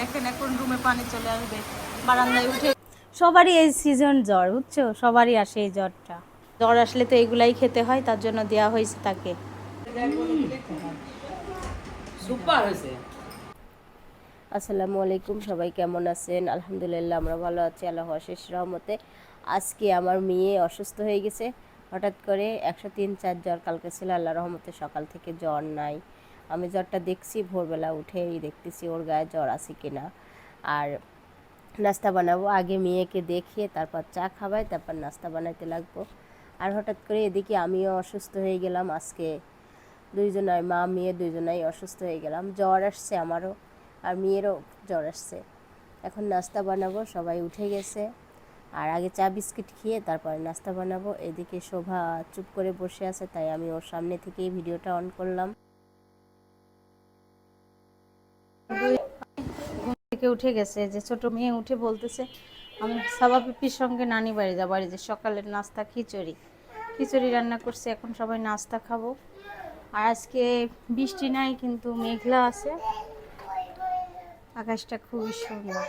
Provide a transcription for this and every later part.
দেখেন এখন রুমে পানি চলে আসবে বারান্দায় উঠে সবারই এই সিজন জ্বর বুঝছ? সবারই আসে এই জ্বরটা। জ্বর আসলে তো এগুলাই খেতে হয় তার জন্য দেওয়া হয়েছে তাকে। সুপার হয়েছে। আসসালামু আলাইকুম সবাই কেমন আছেন? আলহামদুলিল্লাহ আমরা ভালো আছি আল্লাহ শেষ রহমতে। আজকে আমার মেয়ে অসুস্থ হয়ে গেছে হঠাৎ করে একশো তিন চার জ্বর কালকে ছিল আল্লাহ রহমতে সকাল থেকে জ্বর নাই। আমি জ্বরটা দেখছি, ভোরবেলা উঠেই দেখতেছি ওর গায়ে জ্বর আছে কিনা। আর নাস্তা বানাবো। আগে মেয়েকে দেখিয়ে তারপর চা খাবাই, তারপর নাস্তা বানাইতে লাগবো। আর হঠাৎ করে এদিকে আমিও অসুস্থ হয়ে গেলাম। আজকে দুইজনাই, মা, মেয়ে দুইজনাই অসুস্থ হয়ে গেলাম। জ্বর আসছে আমারও, আর মেয়েরও জ্বর আসছে। এখন নাস্তা বানাবো, সবাই উঠে গেছে। আর আগে চা বিস্কিট খেয়ে তারপরে নাস্তা বানাবো। এদিকে শোভা চুপ করে বসে আছে, তাই আমি ওর সামনে থেকেই ভিডিওটা অন করলাম। উঠে গেছে, যে ছোট মেয়ে উঠে বলতেছে, আমি সাবা পিপির সঙ্গে নানি বাড়ি যাব। বাড়ি যে সকালের নাস্তা খিচুড়ি। খিচুড়ি রান্না করছে, এখন সবাই নাস্তা খাব। আর আজকে বৃষ্টি নাই, কিন্তু মেঘলা আছে। আকাশটা খুবই সুন্দর?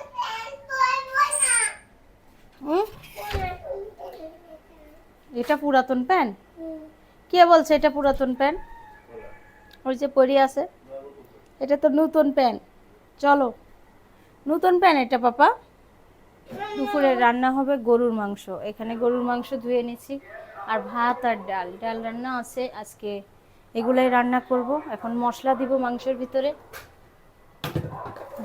এটা পুরাতন প্যান? কে বলছে এটা পুরাতন প্যান? ওই যে পরি আছে। এটা তো নতুন প্যান। চলো। নতুন প্যান এটা, পাপা। দুপুরে রান্না হবে গরুর মাংস। এখানে গরুর মাংস ধুয়ে নিছি আর ভাত আর ডাল। ডাল রান্না আছে, আজকে এগুলাই রান্না করব। এখন মশলা দিব মাংসের ভিতরে।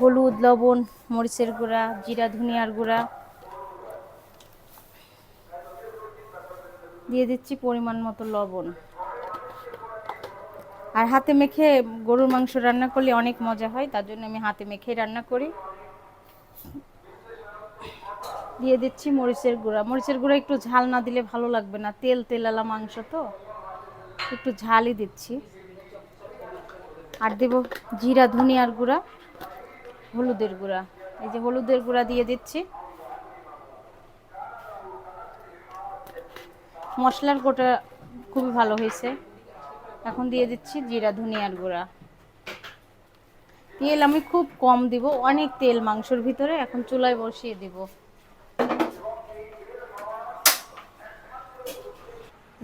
হলুদ, লবণ, মরিচের গুঁড়া, জিরা, ধনিয়ার গুঁড়া। দিয়ে দিচ্ছি পরিমাণ মতো লবণ। আর হাতে মেখে গরুর মাংস রান্না করলে অনেক মজা হয়, তার জন্য আমি হাতে মেখেই রান্না করি। দিয়ে দিচ্ছি মরিচের গুঁড়া। মরিচের গুঁড়া একটু ঝাল না দিলে ভালো লাগবে না। তেল, তেলালা মাংস তো। একটু ঝালই দিচ্ছি। আর দেব জিরা, ধনিয়ার গুঁড়া, হলুদের গুঁড়া। এই যে হলুদের গুঁড়া দিয়ে দিচ্ছি। মশলার গোটা খুবই ভালো হয়েছে। এখন দিয়ে দিচ্ছি জিরা, ধনিয়ার গুঁড়া। তেল আমি খুব কম দিব। অনেক তেল মাংসর ভিতরে। এখন চুলায় বসিয়ে দিব।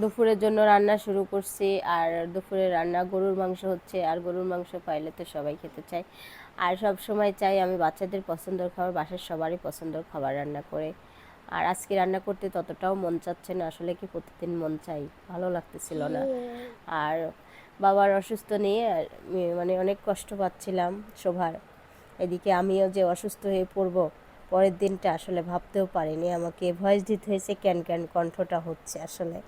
দুপুরের জন্য রান্না শুরু করছি আর দুপুরে রান্না গরুর মাংস হচ্ছে আর গরুর মাংস পাইলে তো সবাই খেতে চায়। আর সব সময় চাই আমি বাচ্চাদের পছন্দের খাবার, বাসার সবারই পছন্দের খাবার রান্না করে। আর আজকে রান্না করতে ততটাও মন চাচ্ছে না, আসলে কি প্রতিদিন মন চাই, ভালো লাগতেছিল না। আর বাবার অসুস্থ নিয়ে মানে অনেক কষ্ট পাচ্ছিলাম শোভার। এদিকে আমিও যে অসুস্থ হয়ে পড়ব, পরের দিনটা আসলে ভাবতেও পারিনি আমাকে। ভয়েস দিতে হয়েছে ক্যান ক্যান, কণ্ঠটা হচ্ছে আসলে।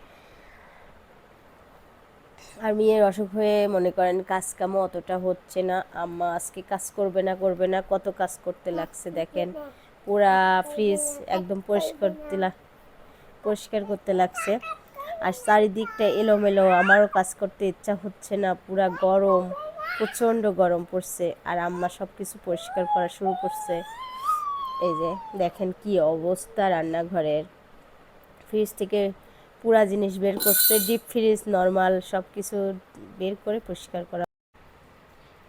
আর মেয়ের অসুখ হয়ে মনে করেন কাজ কামও অতটা হচ্ছে না। আম্মা আজকে কাজ করবে না করবে না, কত কাজ করতে লাগছে দেখেন। পুরা ফ্রিজ একদম পরিষ্কার পরিষ্কার করতে লাগছে। আর চারিদিকটা এলোমেলো, আমারও কাজ করতে ইচ্ছা হচ্ছে না, পুরা গরম, প্রচণ্ড গরম পড়ছে। আর আম্মা সব কিছু পরিষ্কার করা শুরু করছে। এই যে দেখেন কি অবস্থা রান্নাঘরের। ফ্রিজ থেকে পুরা জিনিস বের করছে ডিপ ফ্রিজ নর্মাল সব কিছু বের করে পরিষ্কার করা।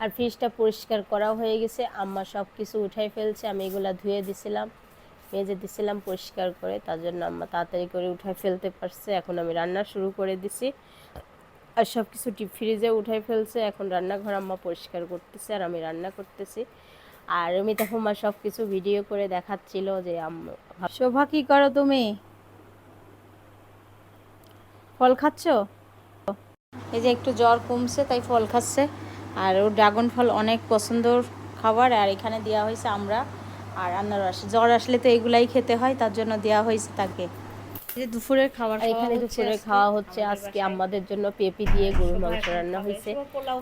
আর ফ্রিজটা পরিষ্কার করাও হয়ে গেছে, আম্মা সব কিছু উঠাই ফেলছে, আমি এগুলো ধুয়ে দিছিলাম, মেজে দিছিলাম পরিষ্কার করে, তার জন্য আম্মা তাড়াতাড়ি করে উঠাই ফেলতে পারছে, এখন আমি রান্না শুরু করে দিছি। আর সব কিছু ডিপ ফ্রিজে উঠাই ফেলছে, এখন রান্নাঘর আম্মা পরিষ্কার করতেছে, আর আমি রান্না করতেছি। আর মিতা হুমা সব কিছু ভিডিও করে দেখাচ্ছিল যে আম্মা শোভা, কি করো তুমি? ফল খাচ্ছ? এই যে একটু জ্বর কমছে তাই ফল খাচ্ছে। আর ওর ড্রাগন ফল অনেক পছন্দর খাবার আর এখানে দেওয়া হয়েছে আমরা আর আনারস জ্বর আসলে তো এগুলাই খেতে হয় তার জন্য দেওয়া হয়েছে তাকে। দুপুরের খাবার এখানে দুপুরে খাওয়া হচ্ছে আজকে আমাদের জন্য পেঁপি দিয়ে গরুর মাংস রান্না হয়েছে।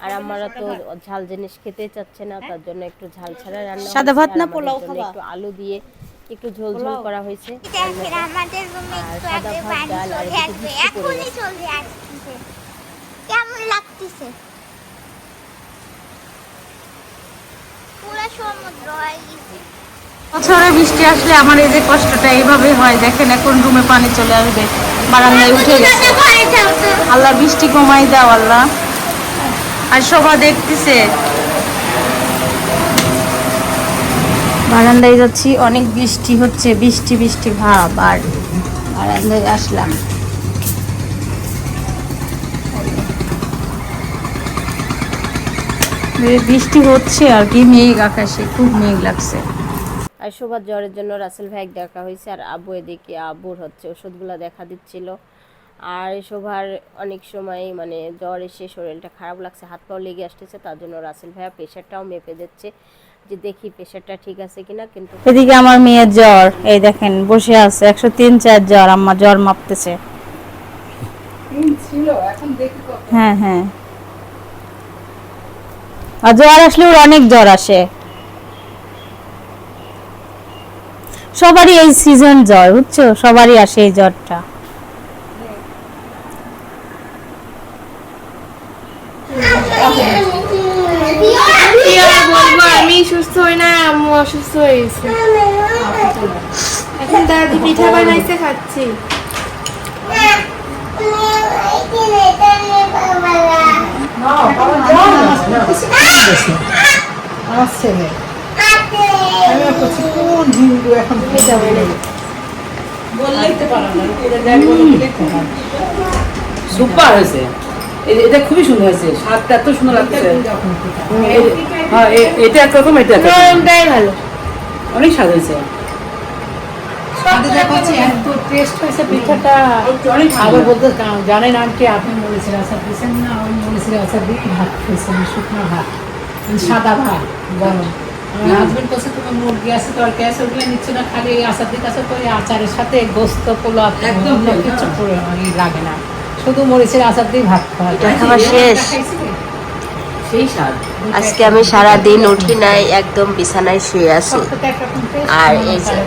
আর আমরা তো ঝাল জিনিস খেতে চাচ্ছে না তার জন্য একটু ঝাল ছাড়া রান্না সাদা ভাত না পোলাও খাবা? একটু আলু দিয়ে একটু ঝোল ঝোল করা হয়েছে। আমাদের রুমে একটু আগে পানি চলে আসবে। এখনই চলে আসছে। কেমন লাগতেছে? পুরো সমুদ্র হয়ে গেছে বছরে বৃষ্টি আসলে আমার এই যে কষ্টটা এইভাবে হয় দেখেন এখন রুমে পানি চলে আসবে বারান্দায় উঠে গেছে। আল্লাহ বৃষ্টি কমাই দাও আল্লাহ। আর শোভা দেখতেছে। বারান্দায় যাচ্ছি, অনেক বৃষ্টি হচ্ছে, বৃষ্টি বৃষ্টি, ভাব, আর বারান্দায় আসলাম। বৃষ্টি হচ্ছে আর কি, মেঘ আকাশে, খুব মেঘ লাগছে। আর শোভার জ্বরের জন্য রাসেল ভাইক দেখা হয়েছে, আর আব্বু এদিকে আব্বুর হচ্ছে, ওষুধগুলো দেখা দিচ্ছিল। আর শোভার অনেক সময় মানে জ্বর এসে শরীরটা খারাপ লাগছে হাত পাও লেগে আসতেছে, তার জন্য রাসেল ভাইয়া প্রেশারটাও মেপে দিচ্ছে। যে দেখি প্রেশারটা ঠিক আছে কিনা কিন্তু এদিকে আমার মেয়ের জ্বর এই দেখেন বসে আছে একশো তিন চার জ্বর আম্মা জ্বর মাপতেছে। হ্যাঁ হ্যাঁ। আর জ্বর আসলে ওর অনেক জ্বর আসে। সবারই এই সিজন জ্বর বুঝছ? সবারই আসে এই জ্বরটা। আর বলব আমি সুস্থ হই না আম্মু অসুস্থ হয়েছে। এখন দাদি পিঠা বানাইছে খাচ্ছি। আমার ছেলে আমি করছি কোন হিন্দু এখন সুপার হয়েছে। এটা খুবই সুন্দর হয়েছে স্বাদটা এত সুন্দর লাগছে হ্যাঁ এটা একরকম এটা একরকম। নরমটাই ভালো। অনেক স্বাদ হয়েছে। জানেন আন্টি আপনি দিয়েছেন না? দিয়ে ভাত খেয়েছেন শুকনো ভাত মানে সাদা ভাত গরম। আমার হাজবেন্ড বলছে তুমি মুরগি আছে ওগুলো নিচ্ছ না খালি আচার দিকে আচারের সাথে গোস্ত পোলাও একদম কিছু হ্যাঁ। লাগে না। শুধু মরিচের আচার দিয়ে ভাত খাওয়া। শেষ। আজকে আমি সারা দিন উঠি নাই একদম বিছানায় শুয়ে আছি। আর এই যে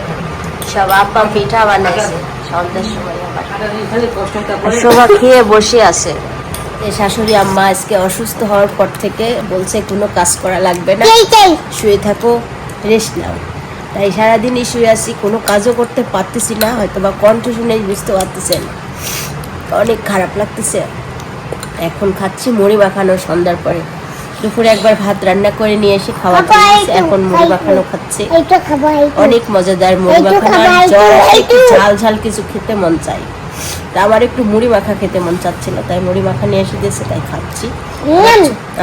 সব আব্বা পিঠা বানাইছে সন্ধ্যার সময় আবার। শোভা খেয়ে বসে আছে। শাশুড়ি আম্মা আজকে অসুস্থ হওয়ার পর থেকে বলছে কোনো কাজ করা লাগবে না। শুয়ে থাকো রেস্ট নাও। তাই সারাদিনই শুয়ে আছি কোনো কাজও করতে পারতেছি না হয়তো বা কণ্ঠ শুনে বুঝতে পারতেছেন। অনেক খারাপ লাগতেছে। এখন খাচ্ছি মুড়ি মাখানো সন্ধ্যার পরে। দুপুরে একবার ভাত রান্না করে নিয়ে এসে খাওয়া এখন মুড়ি মাখানো খাচ্ছে। অনেক মজাদার মুড়ি মাখানো ঝাল ঝাল কিছু খেতে মন চাই। তা আমার একটু মুড়ি মাখা খেতে মন চাচ্ছিল তাই মুড়ি মাখা নিয়ে এসে দিয়েছে তাই খাচ্ছি।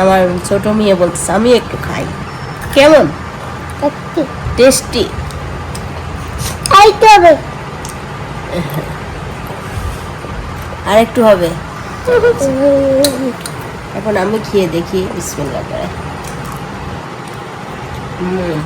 আমার ছোট মেয়ে বলতেছে আমি একটু খাই। কেমন? টেস্টি। এইটা হবে। আর একটু হবে। এখন আমি খেয়ে দেখি বিসমিল্লা করে হুম।